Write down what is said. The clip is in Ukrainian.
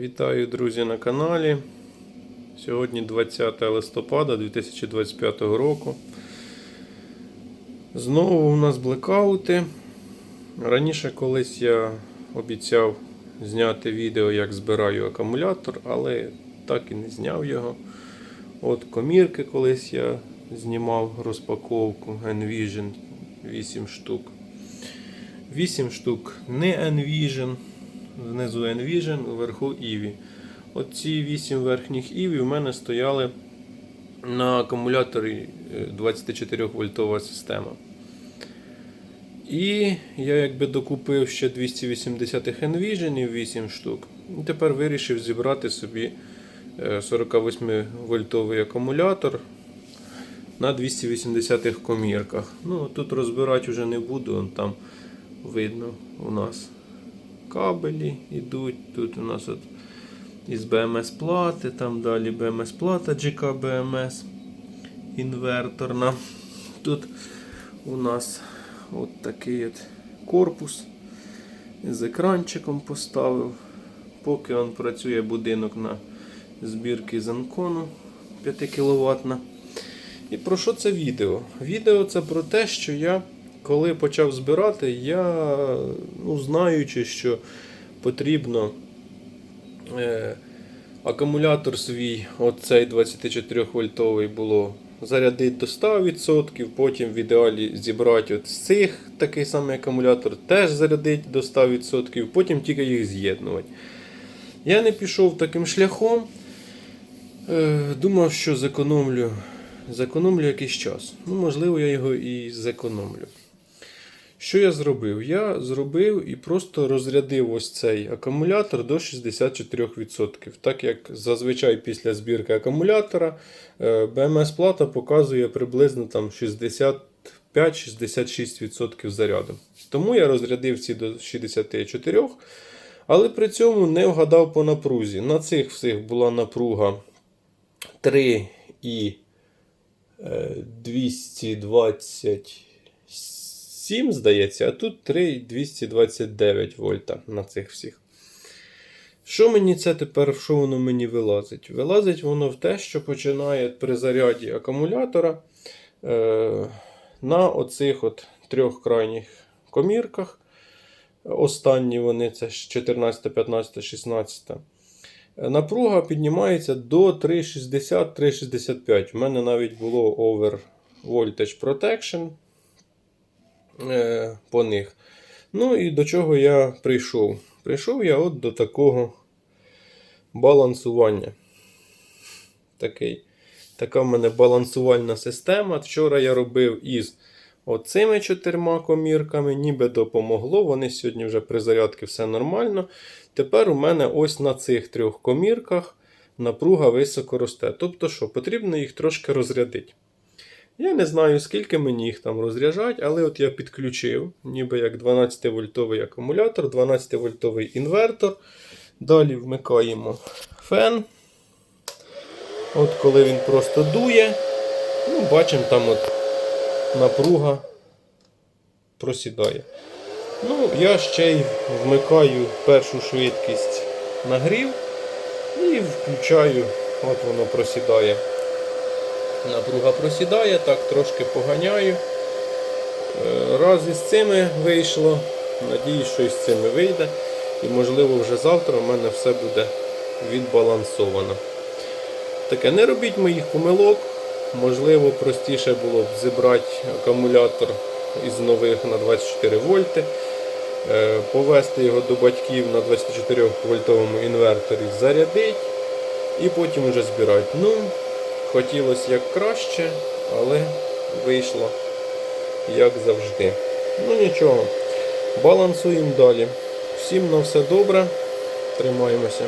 Вітаю, друзі, на каналі. Сьогодні 20 листопада 2025 року. Знову у нас блекаути. Раніше колись я обіцяв зняти відео, як збираю акумулятор, але так і не зняв його. От комірки колись я знімав розпаковку Envision 8 штук. 8 штук не Envision, внизу Envision, вверху Eevee. Оці 8 верхніх Eevee в мене стояли на акумуляторі е, 24 вольтова система. І я якби докупив ще 280 Envision 8 штук. І тепер вирішив зібрати собі 48 вольтовий акумулятор на 280-х комірках. Ну, тут розбирати вже не буду, там видно у нас кабелі йдуть. Тут у нас от із БМС плати, там далі БМС плата GK BMS інверторна. Тут у нас от такий от корпус з екранчиком поставив. Поки він працює будинок на збірки з Анкону 5 кВт. І про що це відео? Відео це про те, що я коли почав збирати, я, ну, знаючи, що потрібно е, акумулятор свій, оцей 24 вольтовий було зарядити до 100%, потім в ідеалі зібрати от з цих такий самий акумулятор, теж зарядити до 100%, потім тільки їх з'єднувати. Я не пішов таким шляхом. Е, думав, що зекономлю, зекономлю якийсь час. Ну, можливо, я його і зекономлю. Що я зробив? Я зробив і просто розрядив ось цей акумулятор до 64%. Так як зазвичай після збірки акумулятора е, BMS-плата показує приблизно там 65-66% заряду. Тому я розрядив ці до 64%, але при цьому не вгадав по напрузі. На цих всіх була напруга 3 і е, 220. 7, здається, а тут 3,229 вольта на цих всіх. Що мені це тепер що воно мені вилазить? Вилазить воно в те, що починає при заряді акумулятора е, на оцих от трьох крайніх комірках. Останні вони це 14, 15, 16. Напруга піднімається до 3,60-3,65. У мене навіть було Over Voltage Protection по них. Ну і до чого я прийшов? Прийшов я от до такого балансування. Такий, така в мене балансувальна система. Вчора я робив із оцими чотирма комірками, ніби допомогло. Вони сьогодні вже при зарядці все нормально. Тепер у мене ось на цих трьох комірках напруга високо росте. Тобто, що, потрібно їх трошки розрядити. Я не знаю, скільки мені їх там розряджати, але от я підключив, ніби як 12-вольтовий акумулятор, 12-вольтовий інвертор. Далі вмикаємо фен. От коли він просто дує, ну, бачимо, там от напруга просідає. Ну, я ще й вмикаю першу швидкість нагрів і включаю, от воно просідає. Напруга просідає, так трошки поганяю. Е, Раз із цими вийшло. Надіюсь, що із цими вийде. І можливо вже завтра у мене все буде відбалансовано. Таке, не робіть моїх помилок. Можливо, простіше було б зібрати акумулятор із нових на 24 вольти, е, повести його до батьків на 24 вольтовому інверторі, зарядити і потім вже збирати. Ну, хотілося як краще, але вийшло як завжди. Ну нічого, балансуємо далі. Всім на все добре. Тримаємося.